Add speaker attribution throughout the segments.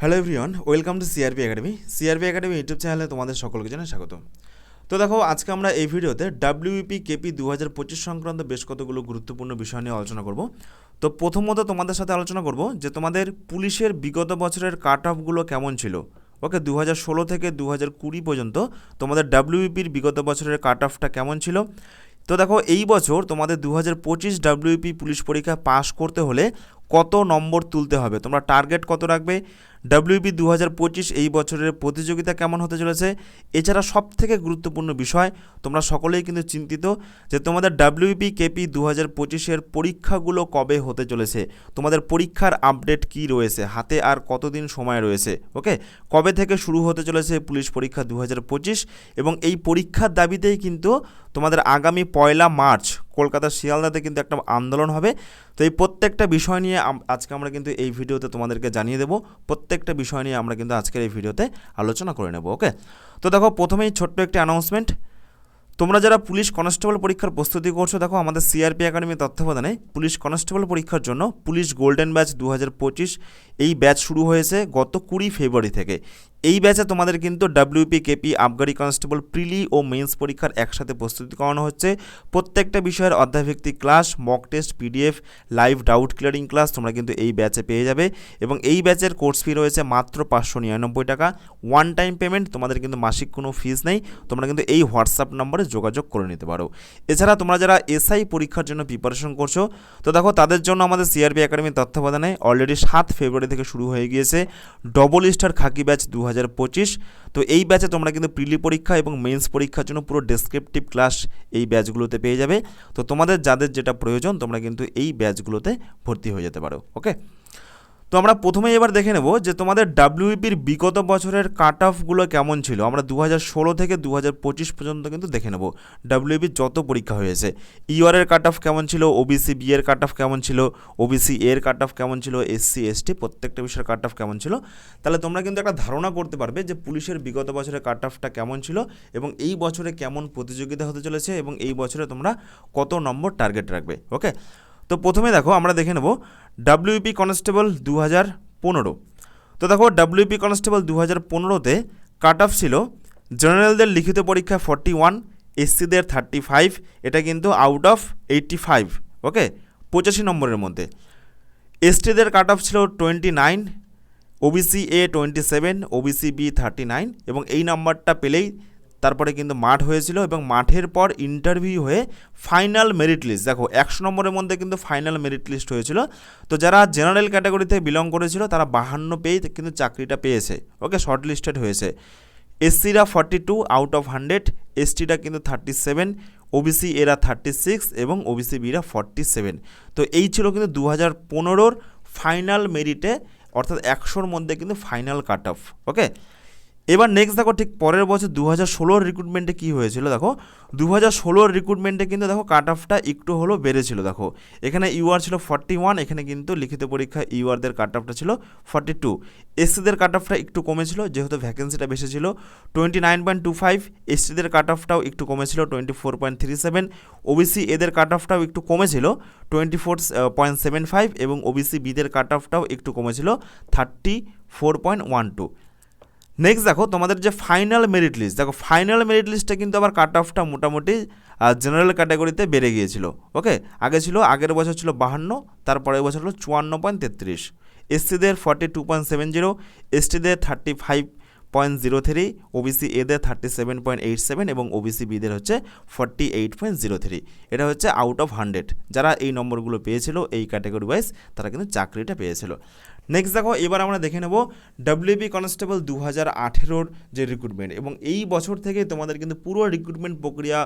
Speaker 1: Hello everyone welcome to CRP academy CRP academy YouTube চ্যানেলে তোমাদের সকলকে জানাই স্বাগত তো দেখো, আজকে আমরা এই ভিডিওতে ডাব্লিউপি কেপি দু হাজার পঁচিশ সংক্রান্ত বেশ কতগুলো গুরুত্বপূর্ণ বিষয় নিয়ে আলোচনা করব। তো প্রথমত তোমাদের সাথে আলোচনা করব যে তোমাদের পুলিশের বিগত বছরের কাট অফগুলো কেমন ছিল। ওকে দু হাজার ষোলো থেকে দু হাজার কুড়ি পর্যন্ত তোমাদের ডাব্লিউপির বিগত বছরের কাট অফটা কেমন ছিল। তো দেখো, এই বছর তোমাদের দু হাজার পঁচিশ ডাব্লিউপি পুলিশ পরীক্ষা পাশ করতে হলে কত নম্বর তুলতে হবে? তোমরা টার্গেট কত রাখবে? ডাব্লিউপি দু এই বছরের প্রতিযোগিতা কেমন হতে চলেছে? এছাড়া সব থেকে গুরুত্বপূর্ণ বিষয়, তোমরা সকলেই কিন্তু চিন্তিত যে তোমাদের ডাব্লিউপি কেপি দু হাজার পঁচিশের পরীক্ষাগুলো কবে হতে চলেছে? তোমাদের পরীক্ষার আপডেট কি রয়েছে? হাতে আর কতদিন সময় রয়েছে? ওকে? কবে থেকে শুরু হতে চলেছে পুলিশ পরীক্ষা দু হাজার পঁচিশ? এবং এই পরীক্ষার দাবিতেই কিন্তু তোমাদের আগামী পয়লা মার্চ কলকাতার শিয়ালদাতে কিন্তু একটা আন্দোলন হবে। তো এই প্রত্যেকটা বিষয় নিয়ে আজকে আমরা কিন্তু এই ভিডিওতে তোমাদেরকে জানিয়ে দেবো। প্রত্যেকটা বিষয় নিয়ে আমরা কিন্তু আজকের এই ভিডিওতে আলোচনা করে নেব ওকে তো দেখো, প্রথমেই ছোট্ট একটি অ্যানাউন্সমেন্ট তোমরা যারা পুলিশ কনস্টেবল পরীক্ষার প্রস্তুতি করছ, দেখো, আমাদের সিআরপি একাডেমির তত্ত্বাবধানে পুলিশ কনস্টেবল পরীক্ষার জন্য পুলিশ গোল্ডেন ব্যাচ দু হাজার পঁচিশ এই ব্যাচ শুরু হয়েছে গত কুড়ি ফেব্রুয়ারি থেকে। এই ব্যাচে তোমাদের কিন্তু ডাব্লিউপি কেপি আবগারি কনস্টেবল প্রিলি ও মেন্স পরীক্ষার একসাথে প্রস্তুতি করানো হচ্ছে। প্রত্যেকটা বিষয়ের অধ্যায়ভিত্তিক class mock test PDF live doubt clearing class তোমরা কিন্তু এই ব্যাচে পেয়ে যাবে। এবং এই ব্যাচের কোর্স ফি রয়েছে মাত্র পাঁচশো নিরানব্বই টাকা। ওয়ান টাইম পেমেন্ট তোমাদের কিন্তু মাসিক কোনো ফিস নেই। তোমরা কিন্তু এই হোয়াটসঅ্যাপ নম্বরে যোগাযোগ করে নিতে পারো। এছাড়া তোমরা যারা এসআই পরীক্ষার জন্য প্রিপারেশন করছ, তো দেখো তাদের জন্য আমাদের সিআরবি একাডেমির তত্ত্বাবধানে অলরেডি সাত ফেব্রুয়ারি থেকে শুরু হয়ে গিয়েছে। ডবল স্টার খাকি ব্যাচ দু হাজার পঁচিশ তো এই ব্যাচে তোমরা কিন্তু প্রিলি পরীক্ষা এবং মেন্স পরীক্ষার জন্য পুরো ডেসক্রিপটিভ ক্লাস এই ব্যাচগুলোতে পেয়ে যাবে। তো তোমাদের যাদের যেটা প্রয়োজন, তোমরা কিন্তু এই ব্যাচগুলোতে ভর্তি হয়ে যেতে পারো ওকে তো আমরা প্রথমেই এবার দেখে নেব যে তোমাদের ডাব্লিউপির বিগত বছরের কাট অফগুলো কেমন ছিল। আমরা দু ষোলো থেকে দু পঁচিশ পর্যন্ত কিন্তু দেখে নেব ডাব্লিউপির যত পরীক্ষা হয়েছে। ইউআরের কাট অফ কেমন ছিল? ওবিসি বি এর কাট অফ কেমন ছিল? ওবিসি এর কাট অফ কেমন ছিল? এসসি এসটি প্রত্যেকটা বিষয়ের কাট অফ কেমন ছিল? তাহলে তোমরা কিন্তু একটা ধারণা করতে পারবে যে পুলিশের বিগত বছরের কাট অফটা কেমন ছিল এবং এই বছরে কেমন প্রতিযোগিতা হতে চলেছে এবং এই বছরে তোমরা কত নম্বর টার্গেট রাখবে ওকে তো প্রথমে দেখো আমরা দেখে নেব ডাব্লিউপি কনস্টেবল দু হাজার পনেরো। তো দেখো ডাব্লিউপি কনস্টেবল দু হাজার পনেরোতে কাট অফ ছিল জেনারেলদের লিখিত পরীক্ষা ফর্টি ওয়ান এসসিদের থার্টি ফাইভ এটা কিন্তু out of eighty five okay পঁচাশি নম্বরের মধ্যে। এসটিদের কাট অফ ছিল twenty nine OBC A twenty seven OBC B thirty nine এবং এই নাম্বারটা পেলেই তারপরে কিন্তু মাঠ হয়েছিল এবং মাঠের পর ইন্টারভিউ হয়ে ফাইনাল মেরিট লিস্ট দেখো, একশো নম্বরের মধ্যে কিন্তু ফাইনাল মেরিট লিস্ট হয়েছিল। তো যারা জেনারেল ক্যাটাগরি থেকে বিলং করেছিল, তারা বাহান্ন পেয়েই কিন্তু চাকরিটা পেয়েছে। ওকে শর্ট লিস্টেড হয়েছে এসসিরা forty two out of hundred এসটিরা কিন্তু থার্টি সেভেন ওবিসি এরা থার্টি সিক্স এবং ওবিসি বিরা ফর্টি সেভেন তো এই ছিল কিন্তু দু হাজার পনেরোর ফাইনাল মেরিটে অর্থাৎ একশোর মধ্যে কিন্তু ফাইনাল কাট অফ ওকে এবার নেক্সট দেখো ঠিক পরের বছর দু হাজার ষোলোর রিক্রুটমেন্টে কী হয়েছিল দেখো? দু হাজার ষোলোর রিক্রুটমেন্টে কিন্তু দেখো কাট অফটা একটু হলেও বেড়েছিল দেখো। এখানে ইউআর ছিল ফর্টি ওয়ান এখানে কিন্তু লিখিত পরীক্ষা ইউআরদের কাট অফটা ছিল ফর্টি টু এসসিদের কাট অফটা একটু কমেছিল, যেহেতু ভ্যাকেন্সিটা বেশি ছিল। Twenty nine point two five এসটিদের cut অফটাও একটু কমেছিল twenty four point three seven OBC এদের কাট অফটাও একটু কমেছিল twenty four point seven five এবং ওবিসি বিদের কাট অফটাও একটু কমেছিল thirty four point one two next দেখো, তোমাদের যে ফাইনাল মেরিট লিস্ট দেখো ফাইনাল মেরিট লিস্টটা কিন্তু আবার কাট অফটা মোটামুটি জেনারেল ক্যাটাগরিতে বেড়ে গিয়েছিল ওকে আগে ছিল, আগের বছর ছিল বাহান্ন, তারপরের বছর হলো চুয়ান্ন পয়েন্ট তেত্রিশ। এসসিদের forty two point seven zero এসটিদের thirty five point zero three OBC এদের thirty seven point eight seven এবং ওবিসি বিদের হচ্ছে forty eight point zero three এটা হচ্ছে আউট অফ হান্ড্রেড যারা এই নম্বরগুলো পেয়েছিল, এই ক্যাটাগরি ওয়াইজ তারা কিন্তু চাকরিটা পেয়েছিল। নেক্সট দেখো, এবার আমরা দেখে নেব ডাব্লিউবি কনস্টেবল দু হাজার আঠেরোর যে রিক্রুটমেন্ট এবং এই বছর থেকে তোমাদের কিন্তু পুরো রিক্রুটমেন্ট প্রক্রিয়া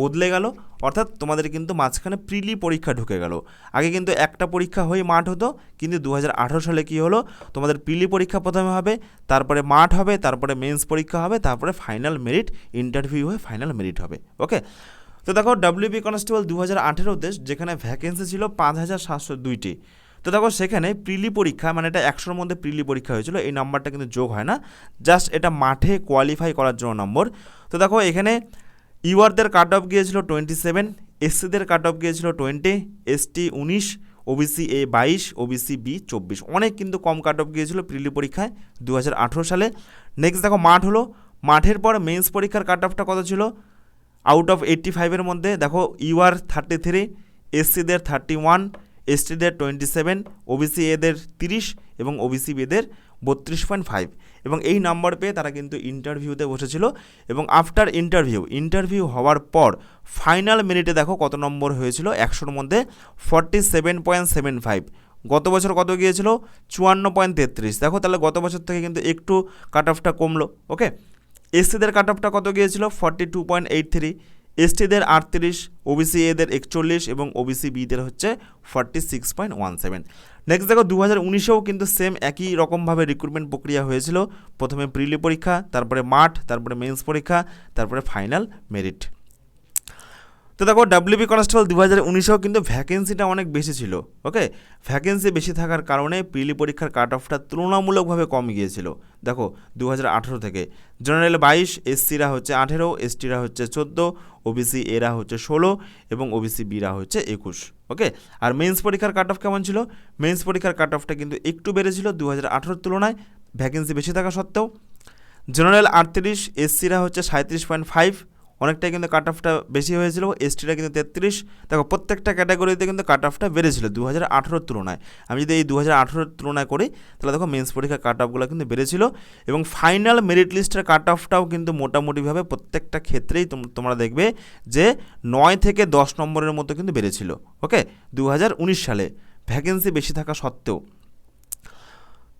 Speaker 1: বদলে গেল। অর্থাৎ তোমাদের কিন্তু মাঝখানে প্রিলি পরীক্ষা ঢুকে গেল। আগে কিন্তু একটা পরীক্ষা হয়ে মাঠ হতো, কিন্তু দু হাজার আঠেরো সালে কী হলো? তোমাদের প্রিলি পরীক্ষা প্রথমে হবে, তারপরে মাঠ হবে, তারপরে মেন্স পরীক্ষা হবে, তারপরে ফাইনাল মেরিট ইন্টারভিউ হয়ে ফাইনাল মেরিট হবে। ওকে তো দেখো ডাব্লিউবি কনস্টেবল দু হাজার আঠেরোতে যেখানে ভ্যাকেন্সি ছিল পাঁচ হাজার সাতশো দুইটি। তো দেখো সেখানে প্রিলি পরীক্ষা মানে এটা একশোর মধ্যে প্রিলি পরীক্ষা হয়েছিল, এই নাম্বারটা কিন্তু যোগ হয় না। জাস্ট এটা মাঠে কোয়ালিফাই করার জন্য নম্বর। তো দেখো এখানে ইউআরদের কাট অফ গিয়েছিল টোয়েন্টি সেভেন এসসিদের কাট অফ গিয়েছিল টোয়েন্টি এসটি উনিশ ওবিসি এ বাইশ ওবিসি বি চব্বিশ। অনেক কিন্তু কম কাট অফ গিয়েছিল প্রিলি পরীক্ষায় দু হাজার আঠেরো সালে। নেক্সট দেখো মাঠ হলো। মাঠের পর মেন্স পরীক্ষার কাট অফটা কত ছিল? আউট অফ এইট্টি ফাইভের মধ্যে। দেখো ইউআর থার্টি থ্রি এসসিদের থার্টি ওয়ান এসটিদের টোয়েন্টি সেভেন ওবিসি এদের তিরিশ এবং ওবিসি বিদের বত্রিশ পয়েন্ট ফাইভ এবং এই নাম্বার পেয়ে তারা কিন্তু ইন্টারভিউতে বসেছিল। এবং আফটার ইন্টারভিউ ইন্টারভিউ হওয়ার পর ফাইনাল মিনিটে দেখো কত নম্বর হয়েছিল? একশোর মধ্যে forty seven point seven five গত বছর কত গিয়েছিল? চুয়ান্ন পয়েন্ট তেত্রিশ। দেখো তাহলে গত বছর থেকে কিন্তু একটু কাট অফটা কমলো ওকে এসসিদের কাট অফটা কত গিয়েছিল? Forty two point eight three এসটিদের আটত্রিশ ওবিসি এদের একচল্লিশ এবং ওবিসি বিদের হচ্ছে forty six point one seven next দেখো দু হাজার উনিশেও কিন্তু সেম একই রকমভাবে রিক্রুটমেন্ট প্রক্রিয়া হয়েছিল। প্রথমে প্রিলি পরীক্ষা, তারপরে মাঠ, তারপরে মেন্স পরীক্ষা, তারপরে ফাইনাল মেরিট তো দেখো ডাব্লিউবি কনস্টেবল দু হাজার উনিশেও কিন্তু ভ্যাকেন্সিটা অনেক বেশি ছিল ওকে ভ্যাকেন্সি বেশি থাকার কারণে প্রিলি পরীক্ষার কাট অফটা তুলনামূলকভাবে কম গিয়েছিল। দেখো দু হাজার আঠেরো থেকে। জেনারেল বাইশ এসসিরা হচ্ছে আঠেরো এসটিরা হচ্ছে চোদ্দ ওবিসি এরা হচ্ছে ষোলো এবং ওবিসি বিরা হচ্ছে একুশ ওকে আর মেন্স পরীক্ষার কাট অফ কেমন ছিল? মেন্স পরীক্ষার কাট অফটা কিন্তু একটু বেড়েছিল দু হাজার আঠেরোর তুলনায় ভ্যাকেন্সি বেশি থাকা সত্ত্বেও। জেনারেল আটত্রিশ এসসিরা হচ্ছে সাঁত্রিশ পয়েন্ট ফাইভ অনেকটাই কিন্তু কাট অফটা বেশি হয়েছিল এসটিরা কিন্তু তেত্রিশ। দেখো, প্রত্যেকটা ক্যাটাগরিতে কিন্তু কাট অফটা বেড়েছিল দু হাজার আঠেরোর তুলনায়। আমি যদি এই দু হাজার তুলনায় করি, তাহলে দেখো মেন্স পরীক্ষার কাট অফগুলো কিন্তু বেড়েছিল এবং ফাইনাল মেরিট লিস্টের কাট অফটাও কিন্তু মোটামুটিভাবে প্রত্যেকটা ক্ষেত্রেই তোম- তোমরা দেখবে যে নয় থেকে দশ নম্বরের মতো কিন্তু বেড়েছিল ওকে দু হাজার উনিশ সালে। ভ্যাকেন্সি বেশি থাকা সত্ত্বেও।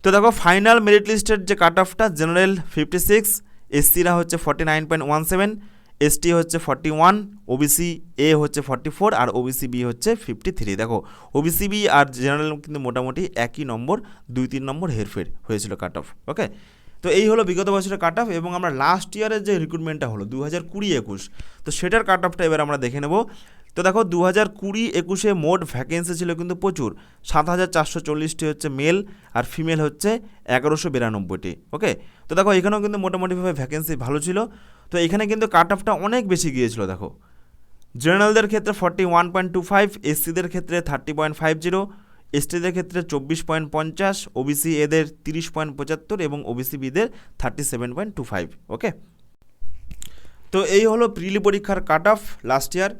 Speaker 1: তো দেখো ফাইনাল মেরিট লিস্টের যে কাট অফটা জেনারেল ফিফটি সিক্স এসসিরা হচ্ছে forty nine point one seven ST হচ্ছে ফর্টি ওয়ান ওবিসি এ হচ্ছে ফর্টি ফোর আর ওবিসি বি হচ্ছে ফিফটি থ্রি দেখো ওবিসি বি আর জেনারেল কিন্তু মোটামুটি একই নম্বর, দুই তিন নম্বর হেরফের হয়েছিল কাট অফ ওকে তো এই হলো বিগত বছরের কাট অফ এবং আমরা লাস্ট ইয়ারের যে রিক্রুটমেন্টটা হলো দু হাজার কুড়ি একুশ, তো সেটার কাট অফটা এবার আমরা দেখে নেব। তো দেখো দু হাজার কুড়ি একুশে মোট ভ্যাকেন্সি ছিল কিন্তু প্রচুর, সাত হাজার চারশো চল্লিশটি হচ্ছে মেল আর ফিমেল হচ্ছে এগারোশো বিরানব্বইটি ওকে তো দেখো, এখানেও কিন্তু মোটামুটিভাবে ভ্যাকেন্সি ভালো ছিল। তো এখানে কিন্তু কাট অফটা অনেক বেশি গিয়েছিল, দেখো। জেনারেলদের ক্ষেত্রে forty one point two five এসসিদের ক্ষেত্রে থার্টি পয়েন্ট ফাইভ জিরো এসটিদের ক্ষেত্রে চব্বিশ পয়েন্ট পঞ্চাশ ওবিসি এদের তিরিশ পয়েন্ট পঁচাত্তর এবং OBC বিদের thirty seven point two five okay তো এই হলো প্রিলি পরীক্ষার কাট অফ লাস্ট ইয়ার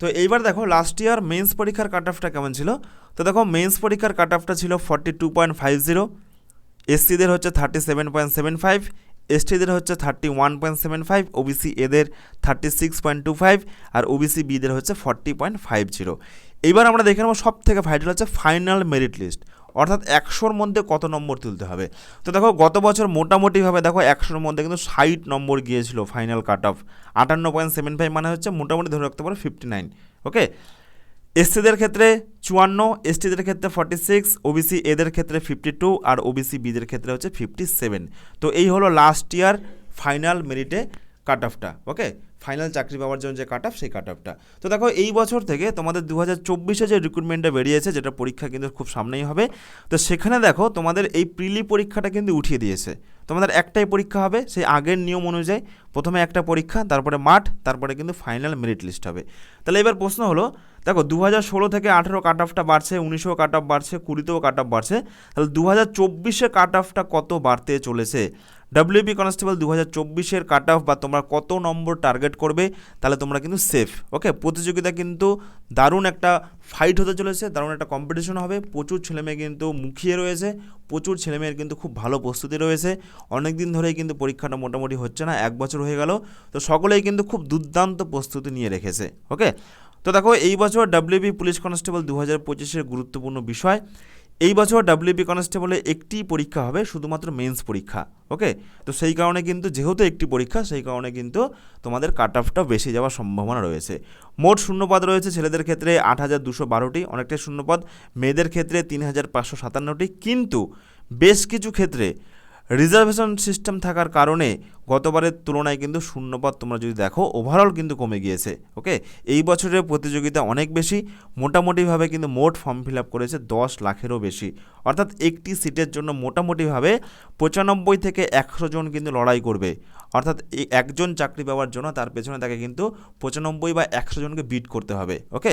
Speaker 1: তো এইবার দেখো লাস্ট ইয়ার মেন্স পরীক্ষার কাট অফটা কেমন ছিল? তো দেখো মেন্স পরীক্ষার কাট অফটা ছিল forty two point five zero এসসিদের হচ্ছে thirty seven point seven five এসটিদের হচ্ছে thirty one point seven five OBC এদের thirty six point two five আর ওবিসি বিদের হচ্ছে ফর্টি পয়েন্ট ফাইভ জিরো এইবার আমরা দেখে নেব সব থেকে ভাইটাল হচ্ছে ফাইনাল মেরিট লিস্ট অর্থাৎ একশোর মধ্যে কত নম্বর তুলতে হবে? তো দেখো, গত বছর মোটামুটিভাবে দেখো একশোর মধ্যে কিন্তু ষাট নম্বর গিয়েছিল ফাইনাল কাট অফ আটান্ন পয়েন্ট সেভেন ফাইভ মানে হচ্ছে মোটামুটি ধরে রাখতে পারো ফিফটি নাইন ওকে এসসিদের ক্ষেত্রে চুয়ান্ন এসটিদের ক্ষেত্রে ফর্টি সিক্স ওবিসি এদের ক্ষেত্রে ফিফটি টু আর ওবিসি বিদের ক্ষেত্রে হচ্ছে ফিফটি সেভেন তো এই হলো লাস্ট ইয়ার ফাইনাল মেরিটে কাট অফটা ওকে ফাইনাল চাকরি পাওয়ার জন্য যে কাট অফ সেই কাট অফটা তো দেখো, এই বছর থেকে তোমাদের দু হাজার চব্বিশে যে রিক্রুটমেন্টটা বেরিয়েছে, যেটা পরীক্ষা কিন্তু খুব সামনেই হবে, তো সেখানে দেখো, তোমাদের এই প্রিলি পরীক্ষাটা কিন্তু উঠিয়ে দিয়েছে। তোমাদের একটাই পরীক্ষা হবে, সেই আগের নিয়ম অনুযায়ী প্রথমে একটা পরীক্ষা, তারপরে মাঠ, তারপরে কিন্তু ফাইনাল মেরিট লিস্ট হবে। তাহলে এবার প্রশ্ন হলো, দেখো দু হাজার ষোলো থেকে আঠেরো কাট অফটা বাড়ছে, উনিশেও কাট অফ বাড়ছে, কুড়িতেও কাট অফ বাড়ছে, তাহলে দু হাজার চব্বিশে কাট অফটা কত বাড়তে চলেছে? ডাব্লিউবি কনস্টেবল দু হাজার চব্বিশের কাট অফ বা তোমরা কত নম্বর টার্গেট করবে, তাহলে তোমরা কিন্তু সেফ ওকে প্রতিযোগিতা কিন্তু দারুণ একটা ফাইট হতে চলেছে, দারুণ একটা কম্পিটিশন হবে, প্রচুর ছেলেমেয়ে কিন্তু মুখিয়ে রয়েছে, প্রচুর ছেলেমেয়ের কিন্তু খুব ভালো প্রস্তুতি রয়েছে অনেক দিন ধরেই কিন্তু পরীক্ষাটা মোটামুটি হচ্ছে না, এক বছর হয়ে গেল, তো সকলেই কিন্তু খুব দুর্দান্ত প্রস্তুতি নিয়ে রেখেছে, ওকে? তো দেখো, এই বছর ডাব্লিউবি পুলিশ কনস্টেবল দু হাজার পঁচিশের গুরুত্বপূর্ণ বিষয়, এই বছর ডাব্লিউবি কনস্টেবলে একটি পরীক্ষা হবে, শুধুমাত্র মেন্স পরীক্ষা, ওকে? তো সেই কারণে কিন্তু, যেহেতু একটি পরীক্ষা, সেই কারণে কিন্তু তোমাদের কাট অফটা বেশি যাওয়ার সম্ভাবনা রয়েছে। মোট শূন্যপদ রয়েছে ছেলেদের ক্ষেত্রে আট হাজার দুশো বারোটি, অনেকটাই শূন্যপদ, মেয়েদের ক্ষেত্রে তিন হাজার পাঁচশো সাতান্নটি, কিন্তু বেশ কিছু ক্ষেত্রে রিজার্ভেশন সিস্টেম থাকার কারণে গতবারের তুলনায় কিন্তু শূন্যপদ তোমরা যদি দেখো ওভারঅল কিন্তু কমে গিয়েছে ওকে এই বছরের প্রতিযোগিতা অনেক বেশি, মোটামুটিভাবে কিন্তু মোট ফর্ম ফিল আপ করেছে দশ লাখেরও বেশি। অর্থাৎ একটি সিটের জন্য মোটামুটিভাবে পঁচানব্বই থেকে একশো জন কিন্তু লড়াই করবে। অর্থাৎ একজন চাকরি পাওয়ার জন্য তার পেছনে তাকে কিন্তু পঁচানব্বই বা একশো জনকে বিট করতে হবে ওকে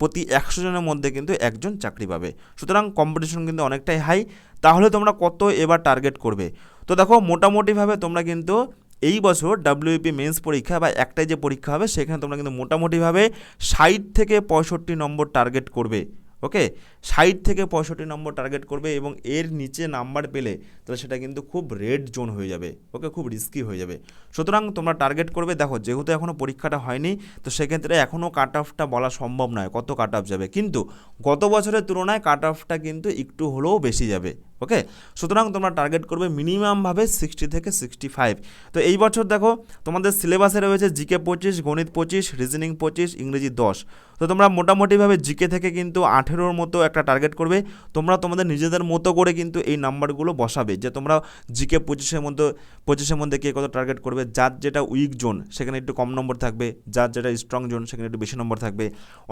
Speaker 1: প্রতি একশো জনের মধ্যে কিন্তু একজন চাকরি পাবে। সুতরাং কম্পিটিশন কিন্তু অনেকটাই হাই তাহলে তোমরা কত এবার টার্গেট করবে? তো দেখো, মোটামুটিভাবে তোমরা কিন্তু এই বছর ডাব্লিউপি মেন্স পরীক্ষা বা একটাই যে পরীক্ষা হবে, সেখানে তোমরা কিন্তু মোটামুটিভাবে ষাট থেকে পঁয়ষট্টি নম্বর টার্গেট করবে। ওকে ষাট থেকে পঁয়ষট্টি নম্বর টার্গেট করবে এবং এর নিচে নাম্বার পেলে তাহলে সেটা কিন্তু খুব রেড জোন হয়ে যাবে। ওকে খুব রিস্কি হয়ে যাবে। সুতরাং তোমরা টার্গেট করবে, দেখো যেহেতু এখনও পরীক্ষাটা হয়নি, তো সেক্ষেত্রে এখনও কাট অফটা বলা সম্ভব নয়, কত কাট অফ যাবে। কিন্তু গত বছরের তুলনায় কাট অফটা কিন্তু একটু হলেও বেশি যাবে। ওকে সুতরাং তোমরা টার্গেট করবে মিনিমামভাবে সিক্সটি থেকে সিক্সটি ফাইভ তো এই বছর দেখো, তোমাদের সিলেবাসে রয়েছে জিকে পঁচিশ, গণিত পঁচিশ রিজনিং পঁচিশ, ইংরেজি দশ। তো তোমরা মোটামুটিভাবে জিকে থেকে কিন্তু আঠেরোর মতো একটা টার্গেট করবে। তোমরা তোমাদের নিজেদের মতো করে কিন্তু এই নাম্বারগুলো বসাবে যে তোমরা জিকে পঁচিশের মধ্যে পঁচিশের মধ্যে কে কত টার্গেট করবে। যার যেটা উইক জোন সেখানে একটু কম নম্বর থাকবে। যার যেটা স্ট্রং জোন সেখানে একটু বেশি নম্বর থাকবে।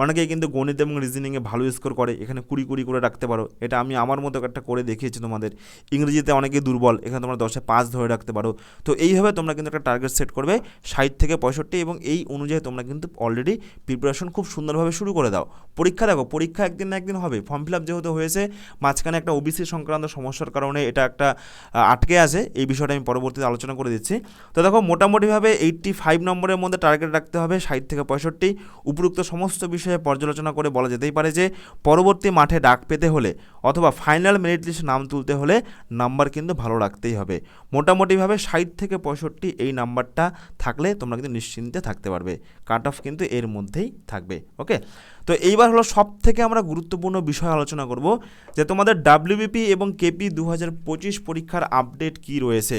Speaker 1: অনেকেই কিন্তু গণিত এবং রিজনিংয়ে ভালো স্কোর করে। এখানে কুড়ি কুড়ি করে রাখতে পারো। এটা আমি আমার মতো একটা করে দেখিয়েছি তোমাদের। ইংরেজিতে অনেকেই দুর্বল, এখানে তোমরা দশে পাঁচ ধরে রাখতে পারো। তো এইভাবে তোমরা কিন্তু একটা টার্গেট সেট করবে ষাট থেকে পঁয়ষট্টি এবং এই অনুযায়ী তোমরা কিন্তু অলরেডি প্রিপারেশন খুব সুন্দরভাবে শুরু করে দাও। পরীক্ষা দেখো, পরীক্ষা একদিন না একদিন হবে। ফর্ম ফিল আপ যেহেতু হয়েছে, মাঝখানে একটা ওবিসি সংক্রান্ত সমস্যার কারণে এটা একটা আটকে আছে। এই বিষয়টা আমি পরবর্তীতে আলোচনা করে দিচ্ছি। তো দেখো, মোটামুটিভাবে এইট্টি ফাইভ নম্বরের মধ্যে টার্গেট রাখতে হবে ষাট থেকে পঁয়ষট্টি। উপরুক্ত সমস্ত বিষয়ে পর্যালোচনা করে বলা যেতেই পারে যে, পরবর্তী মাঠে ডাক পেতে হলে অথবা ফাইনাল মেরিট লিস্টে নাম তুলতে হলে নাম্বার কিন্তু ভালো রাখতেই হবে। মোটামুটিভাবে ষাট থেকে পঁয়ষট্টি এই নাম্বারটা থাকলে তোমরা কিন্তু নিশ্চিন্তে থাকতে পারবে। কাট অফ কিন্তু এর মধ্যেই থাকবে ওকে তো এইবার হলো সব থেকে আমরা গুরুত্বপূর্ণ বিষয় আলোচনা করব যে তোমাদের ডাব্লিউবিপি এবং কেপি দু হাজার পঁচিশ পরীক্ষার আপডেট কী রয়েছে?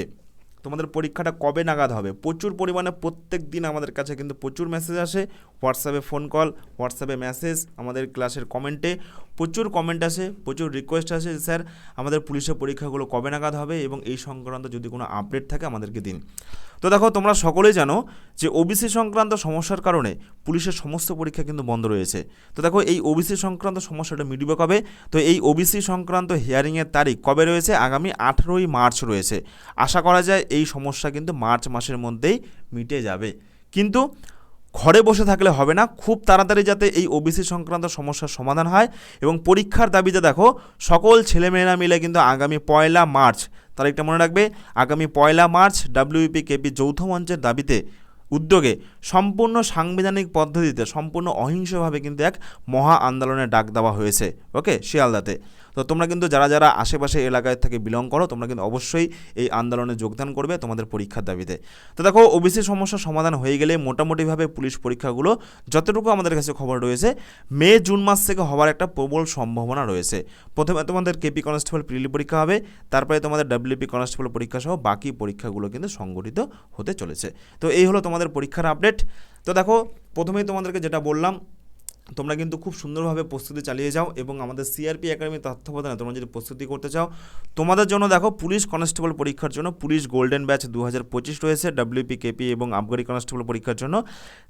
Speaker 1: তোমাদের পরীক্ষাটা কবে নাগাদ হবে? প্রচুর পরিমাণে প্রত্যেক দিন আমাদের কাছে কিন্তু প্রচুর মেসেজ আসে। হোয়াটসঅ্যাপে ফোন কল, হোয়াটসঅ্যাপে মেসেজ, আমাদের ক্লাসের কমেন্টে। প্রচুর কমেন্ট আসে, প্রচুর রিকোয়েস্ট আসে স্যার, আমাদের পুলিশের পরীক্ষাগুলো কবে নাগাদ হবে? এবং এই সংক্রান্ত যদি কোনো আপডেট থাকে, আমাদেরকে দিন। তো দেখো, তোমরা সকলেই জানো যে ওবিসি সংক্রান্ত সমস্যার কারণে পুলিশের সমস্ত পরীক্ষা কিন্তু বন্ধ রয়েছে। তো দেখো, এই ওবিসি সংক্রান্ত সমস্যাটা মিটবে কবে? তো এই ওবিসি সংক্রান্ত হিয়ারিংয়ের তারিখ কবে রয়েছে? আগামী আঠেরোই মার্চ রয়েছে। আশা করা যায় এই সমস্যা কিন্তু মার্চ মাসের মধ্যেই মিটে যাবে। কিন্তু ঘরে বসে থাকলে হবে না। খুব তাড়াতাড়ি যাতে এই ওবিসি সংক্রান্ত সমস্যার সমাধান হয় এবং পরীক্ষার দাবিতে দেখো, সকল ছেলেমেয়েরা মিলে কিন্তু আগামী পয়লা মার্চ, তারিখটা মনে রাখবে, আগামী পয়লা মার্চ ডাব্লিউপি কেপি যৌথ মঞ্চের দাবিতে উদ্যোগে সম্পূর্ণ সাংবিধানিক পদ্ধতিতে, সম্পূর্ণ অহিংসভাবে কিন্তু এক মহা আন্দোলনের ডাক দেওয়া হয়েছে, ওকে? শিয়ালদাতে। তো তোমরা কিন্তু যারা যারা আশেপাশে এলাকায় থেকে বিলং করো, তোমরা কিন্তু অবশ্যই এই আন্দোলনে যোগদান করবে তোমাদের পরীক্ষার দাবিতে। তো দেখো, ওবিসি সমস্যার সমাধান হয়ে গেলে মোটামুটিভাবে পুলিশ পরীক্ষাগুলো, যতটুকু আমাদের কাছে খবর রয়েছে, মে, জুন মাস থেকে হওয়ার একটা প্রবল সম্ভাবনা রয়েছে। প্রথমে তোমাদের কেপি কনস্টেবল প্রিলি পরীক্ষা হবে, তারপরে তোমাদের ডাব্লিউপি কনস্টেবল পরীক্ষা সহ বাকি পরীক্ষাগুলো কিন্তু সংগঠিত হতে চলেছে। তো এই হলো তোমাদের পরীক্ষার আপডেট তো দেখো, প্রথমেই তোমাদেরকে যেটা বললাম, তোমরা কিন্তু খুব সুন্দরভাবে প্রস্তুতি চালিয়ে যাও এবং আমাদের সিআরপি একাডেমির তত্ত্বাবধানে তোমরা যদি প্রস্তুতি করতে চাও, তোমাদের জন্য দেখো পুলিশ কনস্টেবল পরীক্ষার জন্য পুলিশ গোল্ডেন ব্যাচ দু হাজার পঁচিশ রয়েছে ডাব্লিউপি কেপি এবং আবগারি কনস্টেবল পরীক্ষার জন্য,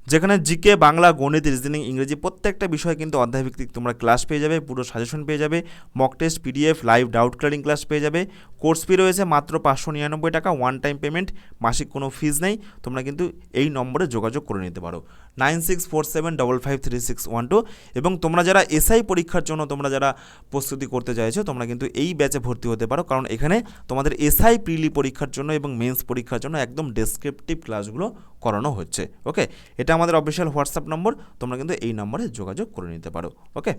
Speaker 1: যেখানে জিকে বাংলা, গণিত রিজনিং ইংরেজি প্রত্যেকটা বিষয় কিন্তু অধ্যায়ভিত্তিক তোমরা ক্লাস পেয়ে যাবে, পুরো সাজেশন পেয়ে যাবে mock test PDF live doubt clearing class পেয়ে যাবে কোর্স ফি রয়েছে মাত্র পাঁচশো নিরানব্বই টাকা ওয়ান টাইম পেমেন্ট মাসিক কোনো ফিজ নেই, তোমরা কিন্তু এই নম্বরে যোগাযোগ করে নিতে পারো। Nine six four seven double five three six one two এবং তোমরা যারা এসআই পরীক্ষার জন্য তোমরা যারা প্রস্তুতি করতে চাইছো, তোমরা কিন্তু এই ব্যাচে ভর্তি হতে পারো, কারণ এখানে তোমাদের এসআই প্রিলি পরীক্ষার জন্য এবং মেন্স পরীক্ষার জন্য একদম ডেসক্রিপটিভ ক্লাসগুলো করানো হচ্ছে ওকে এটা আমাদের অফিসিয়াল হোয়াটসঅ্যাপ নম্বর তোমরা কিন্তু এই নম্বরে যোগাযোগ করে নিতে পারো ওকে